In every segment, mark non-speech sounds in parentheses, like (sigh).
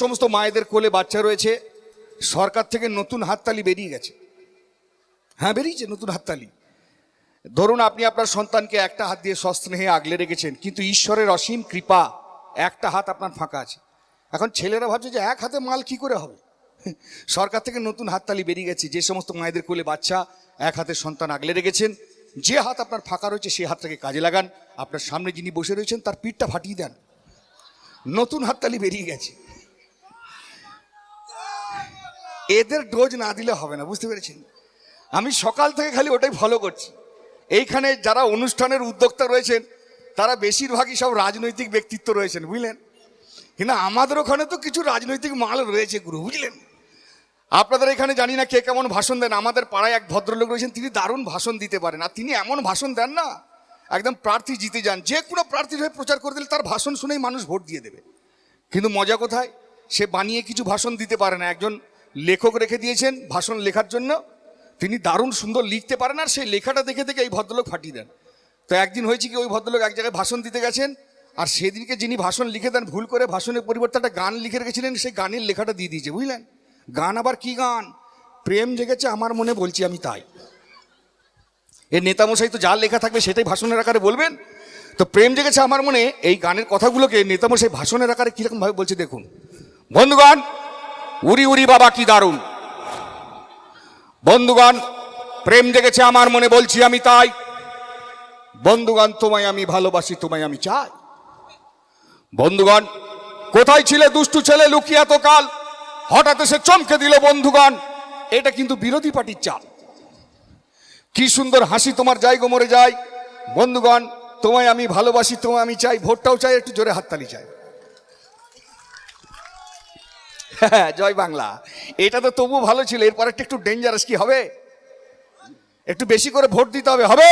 সমস্ত মায়েদের কোলে বাচ্চা রয়েছে, সরকার থেকে নতুন হাততালি বেরিয়ে গেছে। হ্যাঁ বেরিয়েছে নতুন হাততালি। ধরুন আপনি আপনার সন্তানকে একটা হাত দিয়ে সস্নেহে আগলে রেখেছেন, কিন্তু ঈশ্বরের অসীম কৃপা, একটা হাত আপনার ফাঁকা আছে। এখন ছেলেরা ভাবছে যে এক হাতে মাল কি করে হবে? সরকার থেকে নতুন হাততালি বেরিয়ে গেছে, যে সমস্ত মায়েদের কোলে বাচ্চা এক হাতে সন্তান আগলে রেখেছেন, যে হাত আপনার ফাঁকা রয়েছে সেই হাতটাকে কাজে লাগান। আপনার সামনে যিনি বসে রয়েছেন, তার পিঠটা ফাটিয়ে দেন। নতুন হাততালি বেরিয়ে গেছে। এদের ডোজ না দিলে হবে না, বুঝতে পেরেছেন? আমি সকাল থেকে খালি ওটাই ফলো করছি। এইখানে যারা অনুষ্ঠানের উদ্যোক্তা রয়েছেন, তারা বেশিরভাগই সব রাজনৈতিক ব্যক্তিত্ব রয়েছেন, বুঝলেন? কিন্তু আমাদের ওখানে তো কিছু রাজনৈতিক মাল রয়েছে গুরু, বুঝলেন? আপনাদের এখানে জানি না কে কেমন ভাষণ দেন, আমাদের পাড়ায় এক ভদ্রলোক রয়েছেন, তিনি দারুণ ভাষণ দিতে পারেন। আর তিনি এমন ভাষণ দেন না, একদম প্রার্থী জিতে যান। যে কোনো প্রার্থীর হয়ে প্রচার করে দিলে তার ভাষণ শুনেই মানুষ ভোট দিয়ে দেবে। কিন্তু মজা কোথায়? সে বানিয়ে কিছু ভাষণ দিতে পারে না। একজন লেখক রেখে দিয়েছেন ভাষণ লেখার জন্য। তিনি দারুণ সুন্দর লিখতে পারেন আর সেই লেখাটা দেখে দেখে এই ভদ্রলোক ফাটিয়ে দেন। তো একদিন হয়েছে কি ওই ভদ্রলোক এক জায়গায় ভাষণ দিতে গেছেন আর সেদিনকে যিনি ভাষণ লিখে দেন, ভুল করে ভাষণের পরিবর্তে একটা গান লিখে রেখেছিলেন, সেই গানের লেখাটা দিয়ে দিয়েছে, বুঝলেন? গান আবার কি গান? প্রেম জেগেছে, আমার মনে বলছি আমি তাই। এর নেতামশাই তো যা লেখা থাকবে সেটাই ভাষণের আকারে বলবেন? তো প্রেম জেগেছে, আমার মনে, এই গানের কথাগুলোকে নেতামশাই ভাষণের আকারে কীরকম ভাবে বলছে দেখুন। বন্ধুগণ উরি উড়ি বাবা কি দারুণ। বন্ধুগণ, প্রেম জেগেছে আমার মনে, বলছি আমি তাই। বন্ধুগণ, তোমায় আমি ভালোবাসি, তোমায় আমি চাই। বন্ধুগণ, কোথায় ছিলে দুষ্টু ছেলে লুকিয়ে কাল হঠাৎ এসে চমকে দিল বন্ধুগণ। এটা কিন্তু বিরোধী পার্টির চাল। কি সুন্দর হাসি তোমার যাই গো মরে যায়। বন্ধুগণ, তোমায় আমি ভালোবাসি, তোমায় আমি চাই, ভোটটাও চাই, একটু জোরে হাততালি চাই। হ্যাঁ (laughs) জয় বাংলা। এটা তো তবু ভালো ছিল, এরপর একটা একটু ডেঞ্জারাস কি হবে? একটু বেশি করে ভোট দিতে হবে হবে?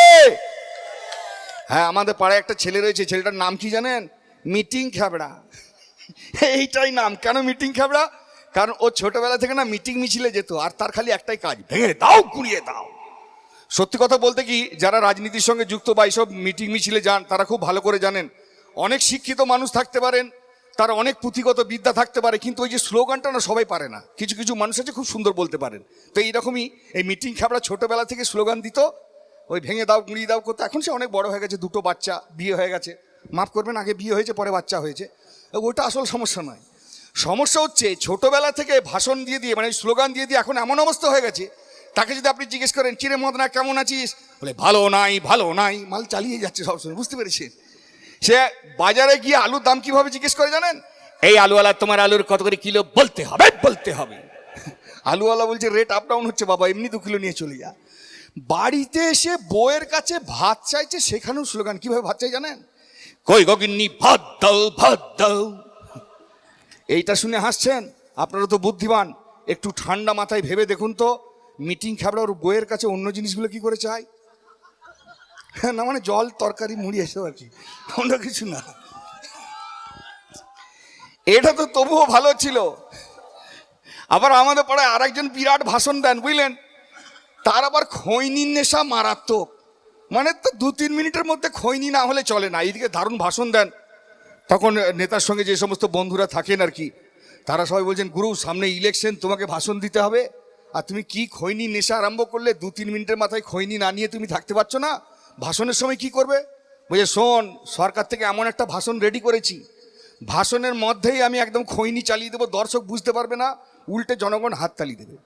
হ্যাঁ আমাদের পাড়ায় একটা ছেলে রয়েছে, ছেলেটার নাম কি জানেন? মিটিং খাবড়া। (laughs) এইটাই নাম। কেন মিটিং খাবড়া? কারণ ও ছোটবেলা থেকে না মিটিং মিছিলে যেত, আর তার খালি একটাই কাজ, ভেঙে দাও, কুড়িয়ে দাও। সত্যি কথা বলতে কি, যারা রাজনীতির সঙ্গে যুক্ত বা এইসব মিটিং মিছিলে যান, তারা খুব ভালো করে জানেন। অনেক শিক্ষিত মানুষ থাকতে পারেন তার অনেক পুঁথিগত বিদ্যা থাকতে পারে, কিন্তু ওই যে স্লোগানটা না সবাই পারে না। কিছু কিছু মানুষ আছে খুব সুন্দর বলতে পারেন। তো এইরকমই এই মিটিং খাবড়া ছোটবেলা থেকে স্লোগান দিত, ওই ভেঙে দাও গুঁড়িয়ে দাও করতো। এখন সে অনেক বড় হয়ে গেছে, দুটো বাচ্চা বিয়ে হয়ে গেছে। মাফ করবেন, আগে বিয়ে হয়েছে, পরে বাচ্চা হয়েছে। ওটা আসল সমস্যা নয়। সমস্যা হচ্ছে ছোটবেলা থেকে ভাষণ দিয়ে দিয়ে মানে স্লোগান দিয়ে দিয়ে এখন এমন অবস্থা হয়ে গেছে, তাকে যদি আপনি জিজ্ঞেস করেন চিরে মদনা, কেমন আছিস? বলে, ভালো নাই ভালো নাই। মাল চালিয়ে যাচ্ছে সবসময়, বুঝতে পেরেছেন? সে বাজারে গিয়ে আলুর দাম কীভাবে জিজ্ঞেস করে জানেন? এই আলুওয়ালা তোমার আলুর কত করে কিলো? বলতে হবে বলতে হবে। আলুওয়ালা বলছে রেট আপ ডাউন হচ্ছে বাবা এমনি দু কিলো নিয়ে চলে যা। বাড়িতে এসে বউয়ের কাছে ভাত চাইছে সেখানেও স্লোগান কীভাবে ভাত চাই জানেন? কই গগিন্নি ভাত দাও ভাত দাও। এইটা শুনে হাসছেন? আপনারা তো বুদ্ধিমান। একটু ঠান্ডা মাথায় ভেবে দেখুন তো মিটিং খাবড়া ওর বইয়ের কাছে অন্য জিনিসগুলো কি করে চাই? হ্যাঁ (laughs) না মানে জল, তরকারি, মুড়ি, এসব আর কি। অন্য কিছু না। এটা তো তবুও ভালো ছিল। আবার আমাদের পাড়ায় আরেকজন বিরাট ভাষণ দেন, বুঝলেন? তার আবার খৈনির নেশা মারাত্মক। মানে তো দু তিন মিনিটের মধ্যে খৈনি না হলে চলে না। এইদিকে দারুণ ভাষণ দেন। তখন নেতার সঙ্গে যে সমস্ত বন্ধুরা থাকেন আর কি, তারা সবাই বলছেন, গুরু, সামনে ইলেকশন তোমাকে ভাষণ দিতে হবে। আর তুমি কি খৈনি নেশা আরম্ভ করলে দু তিন মিনিটের মাথায় খৈনি না নিয়ে তুমি থাকতে পারছ না? ভাষণের সময় কি করবে? বলছে, শোন, সরকার থেকে এমন একটা ভাষণ রেডি করেছি। ভাষণের মধ্যেই আমি একদম খৈনি চালিয়ে দেবো, দর্শক বুঝতে পারবে না, উল্টে জনগণ হাততালি দেবে।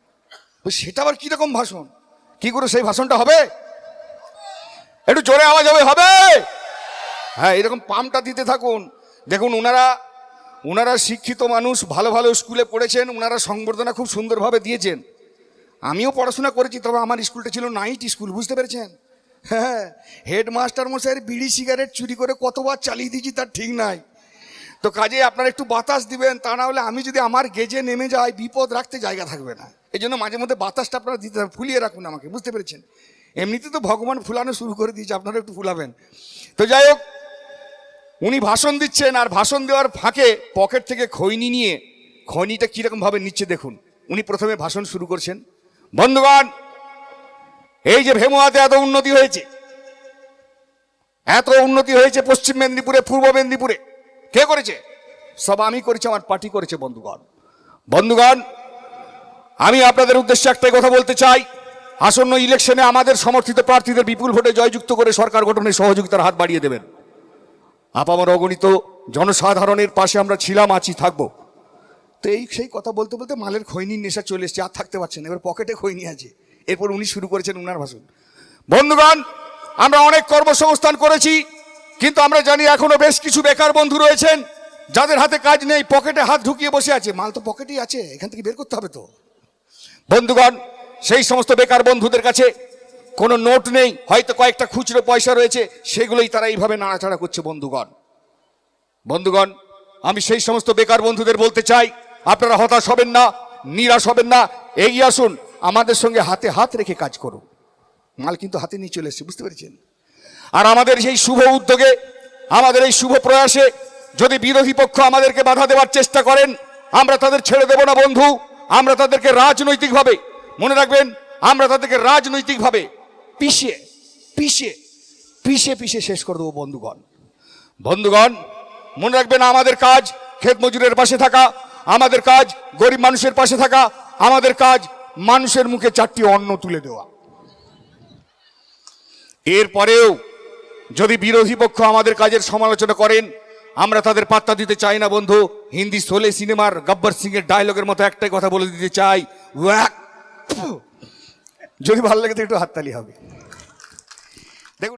সেটা আবার কীরকম ভাষণ? কি করে সেই ভাষণটা হবে? একটু জোরে আওয়াজ হবে হবে? হ্যাঁ এরকম পাম্পটা দিতে থাকুন। দেখুন ওনারা ওনারা শিক্ষিত মানুষ, ভালো ভালো স্কুলে পড়েছেন ওনারা সংবর্ধনা খুব সুন্দরভাবে দিয়েছেন। আমিও পড়াশোনা করেছি, তবে আমার স্কুলটা ছিল নাইট স্কুল, বুঝতে পেরেছেন? হ্যাঁ হেডমাস্টার মশাইয়ের বিড়ি সিগারেট চুরি করে কতবার চালিয়ে দিয়েছি তার ঠিক নাই। তো কাজে আপনারা একটু বাতাস দিবেন, তা না হলে আমি যদি আমার গেজে নেমে যাই, বিপদ রাখতে জায়গা থাকবে না। এই জন্য মাঝে মধ্যে বাতাসটা আপনারা দিতে ফুলিয়ে রাখুন আমাকে, বুঝতে পেরেছেন? এমনিতে তো ভগবান ফুলানো শুরু করে দিয়েছে, আপনারা একটু ফুলাবেন। তো যাই হোক, উনি ভাষণ দিচ্ছেন, আর ভাষণ দেওয়ার ফাঁকে পকেট থেকে খৈনি নিয়ে, খৈনিটা কীরকমভাবে নিচ্ছে দেখুন। উনি প্রথমে ভাষণ শুরু করছেন। বন্ধুগণ এই যে ভেমুয়াতে এত উন্নতি হয়েছে, এত উন্নতি হয়েছে পশ্চিম মেদিনীপুরে, পূর্ব মেদিনীপুরে, কে করেছে? সব আমি করেছি, আমার পার্টি করেছে বন্ধুগণ। বন্ধুগণ, আমি আপনাদের উদ্দেশ্যে একটাই কথা বলতে চাই। আসন্ন ইলেকশনে আমাদের সমর্থিত প্রার্থীদের বিপুল ভোটে জয়যুক্ত করে সরকার গঠনে সহযোগিতার হাত বাড়িয়ে দেবেন। আপামর অগণিত জনসাধারণের পাশে আমরা ছিলাম, আছি, থাকব। তো এই সেই কথা বলতে বলতে মালের খৈনির নেশা চলে এসছে, আর থাকতে পারছেন না। এবার পকেটে খৈনি আছে। এরপর উনি শুরু করেছেন উনার ভাষণ। বন্ধুগণ, আমরা অনেক কর্মসংস্থান করেছি, কিন্তু আমরা জানি এখনও বেশ কিছু বেকার বন্ধু রয়েছেন, যাদের হাতে কাজ নেই, পকেটে হাত ঢুকিয়ে বসে আছে। মাল তো পকেটেই আছে, এখান থেকে বের করতে হবে তো। বন্ধুগণ, সেই সমস্ত বেকার বন্ধুদের কাছে কোনো নোট নেই, হয়তো কয়েকটা খুচরো পয়সা রয়েছে, সেগুলোই তারা এইভাবে নাড়াচাড়া করছে বন্ধুগণ। বন্ধুগণ, আমি সেই সমস্ত বেকার বন্ধুদের বলতে চাই, আপনারা হতাশ হবেন না, নিরাশ হবেন না, এগিয়ে আসুন। আমাদের সঙ্গে হাতে হাত রেখে কাজ করুন মাল কিন্তু হাতে নিয়ে চলে এসছে, বুঝতে পেরেছেন? আর আমাদের সেই শুভ উদ্যোগে, আমাদের এই শুভ প্রয়াসে যদি বিরোধী পক্ষ আমাদেরকে বাধা দেওয়ার চেষ্টা করেন, আমরা তাদের ছেড়ে দেব না, বন্ধু। আমরা তাদেরকে রাজনৈতিকভাবে, মনে রাখবেন, আমরা তাদেরকে রাজনৈতিকভাবে পিষিয়ে পিষিয়ে পিষে পিষে শেষ করে দেবো, বন্ধুগণ। বন্ধুগণ, মনে রাখবেন, আমাদের কাজ ক্ষেত মজুরের পাশে থাকা, আমাদের কাজ গরিব মানুষের পাশে থাকা, আমাদের কাজ মানুষের মুখে চারটি অন্ন তুলে দেওয়া। এরপরেও যদি বিরোধী পক্ষ আমাদের কাজের সমালোচনা করেন, আমরা তাদের পাত্তা দিতে চাই না বন্ধু। হিন্দি সোলে সিনেমার গব্বর সিং এর ডায়লগের মতো একটাই কথা বলে দিতে চাই। যদি ভালো লাগে তো একটু হাততালি হবে।